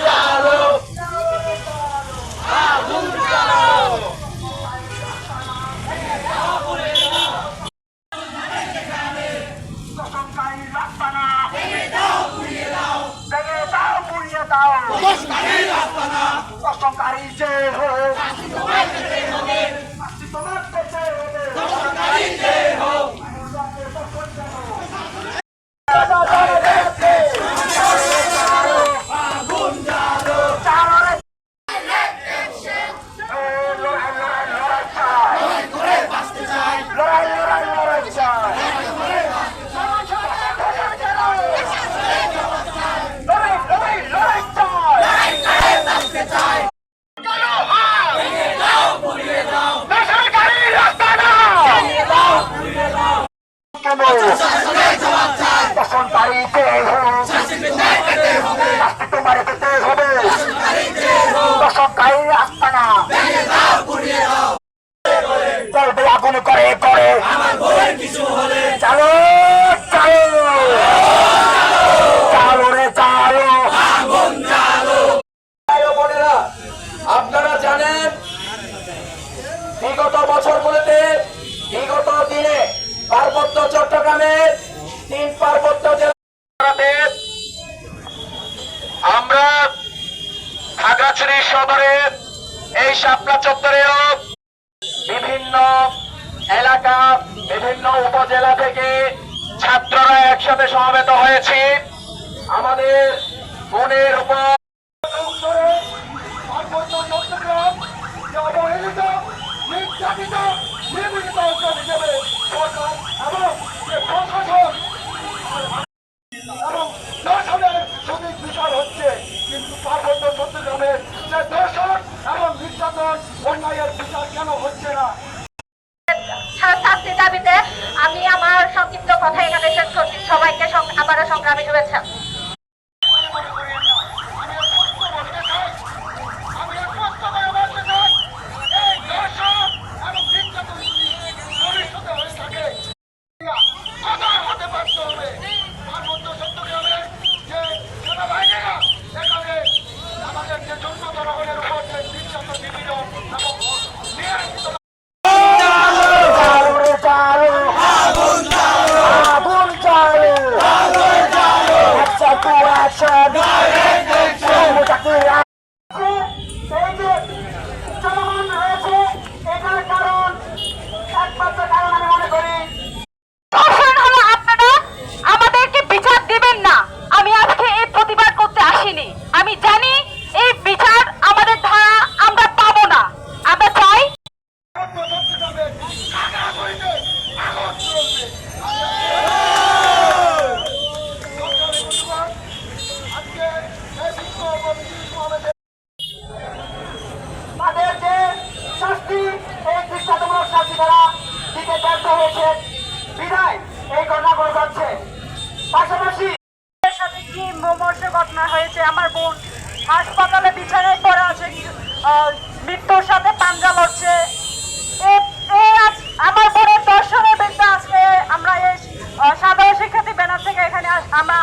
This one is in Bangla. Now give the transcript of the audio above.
জ্বালো। দশমকারী রাস্তানা আগুন করে করে। চালো চালো। চালো রে চালো। বোনেরা, আপনারা জানেন বিগত বছরগুলোতে বিগত দিনে পার্বত্য চট্টগ্রামের তিন পার্বত্য জেলাতে আমরা খাগড়াছড়ি সদরের এই শাপলা চত্বরেও বিভিন্ন বিভিন্ন উপজেলা থেকে ছাত্ররা একসাথে সমবেত হয়েছে। আমাদের মনের উপর অন্যায়ের বিচার কেন হচ্ছে না? কথা এখানে শেষ করছি। সবাইকে আবারও সংগ্রামী শুভেচ্ছা মনে করিয়েন না। আমি স্পষ্ট বলতে চাই, আমি স্পষ্ট করে বলতে চাই, এই দর্শন এবং নির্যাতন যদি ভবিষ্যতে হয়ে থাকে, সদা হতে বাধ্য হবে। পার্বত্য চট্টগ্রামের যে সেনাবাহিনীরা এখানে আমাদের যে জন্ম জনগণের উপর যে নির্যাতন নিপীড়ন এবং নিয়ন্ত্রিত চালু রে চালু আগুন চালু আগুন চালু আগুন চালু আচ্ছা টু দিতে ব্যর্থ হয়েছে। বিদায়, এই ঘটনাগুলো ঘটছে। পাশাপাশি সাথে কি মোমর্ষ ঘটনা হয়েছে? আমার বোন হাসপাতালে বিছানায় পড়ে আছে মৃত্যুর সাথে পাঞ্জা লড়ছে। আমার বোনের দর্শনের বিরুদ্ধে আজকে আমরা এই সাধারণ শিক্ষার্থী ব্যানার থেকে এখানে আমরা